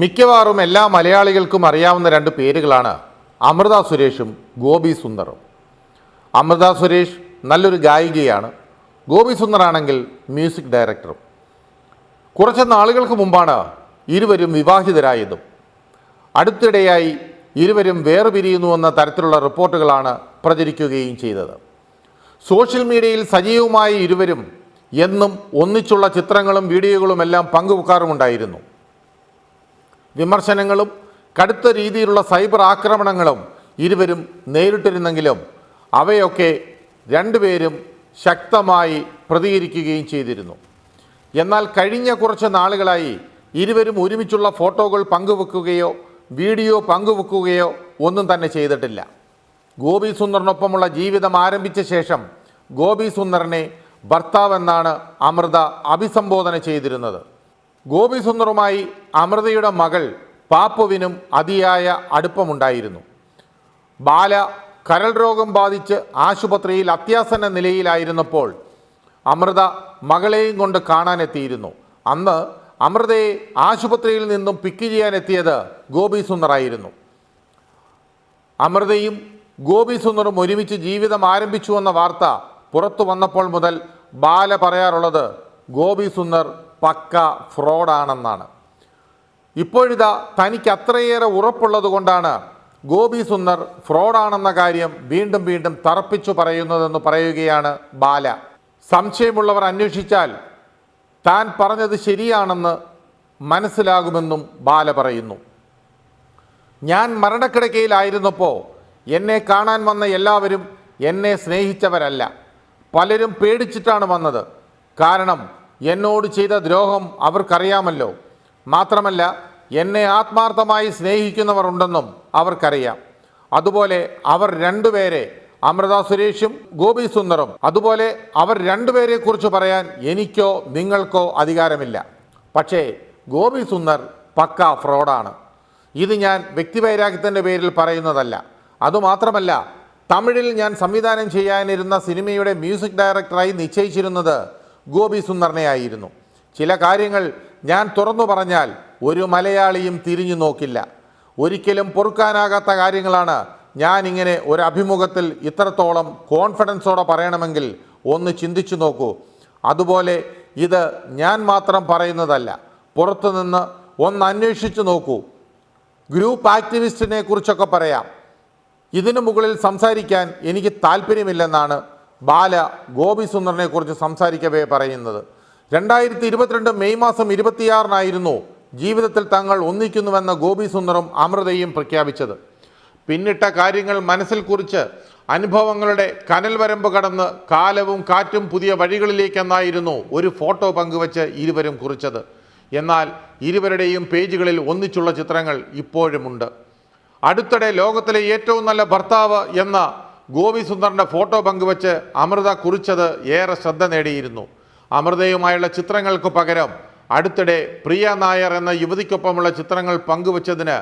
മിക്കവാറും എല്ലാ മലയാളികൾക്കും അറിയാവുന്ന രണ്ട് പേരുകളാണ് അമൃത സുരേഷും ഗോപി സുന്ദറും. അമൃത സുരേഷ് നല്ലൊരു ഗായികയാണ്. ഗോപി സുന്ദറാണെങ്കിൽ മ്യൂസിക് ഡയറക്ടറും. കുറച്ച് നാളുകൾക്ക് മുമ്പാണ് ഇരുവരും വിവാഹിതരായതും. അടുത്തിടെയായി ഇരുവരും വേർപിരിയുന്നുവെന്ന തരത്തിലുള്ള റിപ്പോർട്ടുകളാണ് പ്രചരിക്കുകയും ചെയ്തത്. സോഷ്യൽ മീഡിയയിൽ സജീവമായ ഇരുവരും എന്നും ഒന്നിച്ചുള്ള ചിത്രങ്ങളും വീഡിയോകളുമെല്ലാം പങ്കുവെക്കാറുമുണ്ടായിരുന്നു. വിമർശനങ്ങളും കടുത്ത രീതിയിലുള്ള സൈബർ ആക്രമണങ്ങളും ഇരുവരും നേരിട്ടിരുന്നെങ്കിലും അവയൊക്കെ രണ്ടുപേരും ശക്തമായി പ്രതികരിക്കുകയും ചെയ്തിരുന്നു. എന്നാൽ കഴിഞ്ഞ കുറച്ച് നാളുകളായി ഇരുവരും ഒരുമിച്ചുള്ള ഫോട്ടോകൾ പങ്കുവെക്കുകയോ വീഡിയോ പങ്കുവെക്കുകയോ ഒന്നും തന്നെ ചെയ്തിട്ടില്ല. ഗോപി സുന്ദറിനൊപ്പമുള്ള ജീവിതം ആരംഭിച്ച ശേഷം ഗോപി സുന്ദറിനെ ഭർത്താവെന്നാണ് അമൃത അഭിസംബോധന ചെയ്തിരുന്നത്. ഗോപി സുന്ദറുമായി അമൃതയുടെ മകൾ പാപ്പുവിനും അതിയായ അടുപ്പമുണ്ടായിരുന്നു. ബാല കരൾ രോഗം ബാധിച്ച് ആശുപത്രിയിൽ അത്യാസന്ന നിലയിലായിരുന്നപ്പോൾ അമൃത മകളെയും കൊണ്ട് കാണാനെത്തിയിരുന്നു. അന്ന് അമൃതയെ ആശുപത്രിയിൽ നിന്നും പിക്ക് ചെയ്യാനെത്തിയത് ഗോപി സുന്ദറായിരുന്നു അമൃതയും ഗോപി സുന്ദറും ഒരുമിച്ച് ജീവിതം ആരംഭിച്ചുവെന്ന വാർത്ത പുറത്തു വന്നപ്പോൾ മുതൽ ബാല പറയാറുള്ളത് ഗോപി സുന്ദർ പക്ക ഫ്രോഡാണെന്നാണ്. ഇപ്പോഴിതാ തനിക്ക് അത്രയേറെ ഉറപ്പുള്ളത് കൊണ്ടാണ് ഗോപി സുന്ദർ ഫ്രോഡാണെന്ന കാര്യം വീണ്ടും വീണ്ടും തറപ്പിച്ചു പറയുന്നതെന്ന് പറയുകയാണ് ബാല. സംശയമുള്ളവർ അന്വേഷിച്ചാൽ താൻ പറഞ്ഞത് ശരിയാണെന്ന് മനസ്സിലാകുമെന്നും ബാല പറയുന്നു. ഞാൻ മരണക്കിടക്കയിലായിരുന്നപ്പോൾ എന്നെ കാണാൻ വന്ന എല്ലാവരും എന്നെ സ്നേഹിച്ചവരല്ല. പലരും പേടിച്ചിട്ടാണ് വന്നത്. കാരണം എന്നോട് ചെയ്ത ദ്രോഹം അവർക്കറിയാമല്ലോ. മാത്രമല്ല എന്നെ ആത്മാർത്ഥമായി സ്നേഹിക്കുന്നവർ ഉണ്ടെന്നും അവർക്കറിയാം. അതുപോലെ അവർ രണ്ടുപേരെ അമൃത സുരേഷും ഗോപി സുന്ദറും. അതുപോലെ അവർ രണ്ടുപേരെ കുറിച്ച് പറയാൻ എനിക്കോ നിങ്ങൾക്കോ അധികാരമില്ല. പക്ഷേ ഗോപി സുന്ദർ പക്ക ഫ്രോഡാണ്. ഇത് ഞാൻ വ്യക്തിവൈരാഗ്യത്തിന്റെ പേരിൽ പറയുന്നതല്ല. അതുമാത്രമല്ല തമിഴിൽ ഞാൻ സംവിധാനം ചെയ്യാനിരുന്ന സിനിമയുടെ മ്യൂസിക് ഡയറക്ടറായി നിശ്ചയിച്ചിരുന്നത് ഗോപി സുന്ദറിനെയായിരുന്നു ചില കാര്യങ്ങൾ ഞാൻ തുറന്നു പറഞ്ഞാൽ ഒരു മലയാളിയും തിരിഞ്ഞു നോക്കില്ല. ഒരിക്കലും പൊറുക്കാനാകാത്ത കാര്യങ്ങളാണ് ഞാൻ ഇങ്ങനെ ഒരു അഭിമുഖത്തിൽ ഇത്രത്തോളം കോൺഫിഡൻസോടെ പറയണമെങ്കിൽ ഒന്ന് ചിന്തിച്ചു നോക്കൂ. അതുപോലെ ഇത് ഞാൻ മാത്രം പറയുന്നതല്ല. പുറത്തുനിന്ന് ഒന്ന് അന്വേഷിച്ചു നോക്കൂ. ഗ്രൂപ്പ് ആക്ടിവിസ്റ്റിനെ കുറിച്ചൊക്കെ പറയാം. ഇതിനു മുകളിൽ സംസാരിക്കാൻ എനിക്ക് താല്പര്യമില്ലെന്നാണ് ബാല ഗോപി സുന്ദറിനെ കുറിച്ച് സംസാരിക്കവേ പറയുന്നത്. രണ്ടായിരത്തി ഇരുപത്തിരണ്ട് മെയ് മാസം ഇരുപത്തിയാറിനായിരുന്നു ജീവിതത്തിൽ തങ്ങൾ ഒന്നിക്കുന്നുവെന്ന ഗോപി സുന്ദറും അമൃതയും പ്രഖ്യാപിച്ചത്. പിന്നിട്ട കാര്യങ്ങൾ മനസ്സിൽ കുറിച്ച് അനുഭവങ്ങളുടെ കനൽ വരമ്പ് കടന്ന് കാലവും കാറ്റും പുതിയ വഴികളിലേക്കെന്നായിരുന്നു ഒരു ഫോട്ടോ പങ്കുവച്ച് ഇരുവരും കുറിച്ചത്. എന്നാൽ ഇരുവരുടെയും പേജുകളിൽ ഒന്നിച്ചുള്ള ചിത്രങ്ങൾ ഇപ്പോഴുമുണ്ട്. അടുത്തിടെ ലോകത്തിലെ ഏറ്റവും നല്ല ഭർത്താവ് എന്ന ഗോപി സുന്ദറിന്റെ ഫോട്ടോ പങ്കുവച്ച് അമൃത കുറിച്ചത് ഏറെ ശ്രദ്ധ നേടിയിരുന്നു. അമൃതയുമായുള്ള ചിത്രങ്ങൾക്ക് പകരം അടുത്തിടെ പ്രിയ നായർ എന്ന യുവതിക്കൊപ്പമുള്ള ചിത്രങ്ങൾ പങ്കുവച്ചതിന്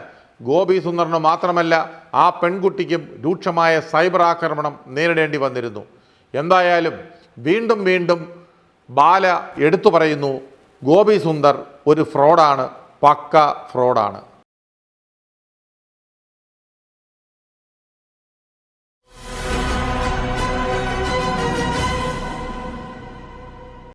ഗോപി സുന്ദറിന് മാത്രമല്ല ആ പെൺകുട്ടിക്കും രൂക്ഷമായ സൈബർ ആക്രമണം നേരിടേണ്ടി വന്നിരുന്നു. എന്തായാലും വീണ്ടും വീണ്ടും ബാല എടുത്തു പറയുന്നു ഗോപി സുന്ദർ ഒരു ഫ്രോഡാണ് പക്ക ഫ്രോഡാണ്.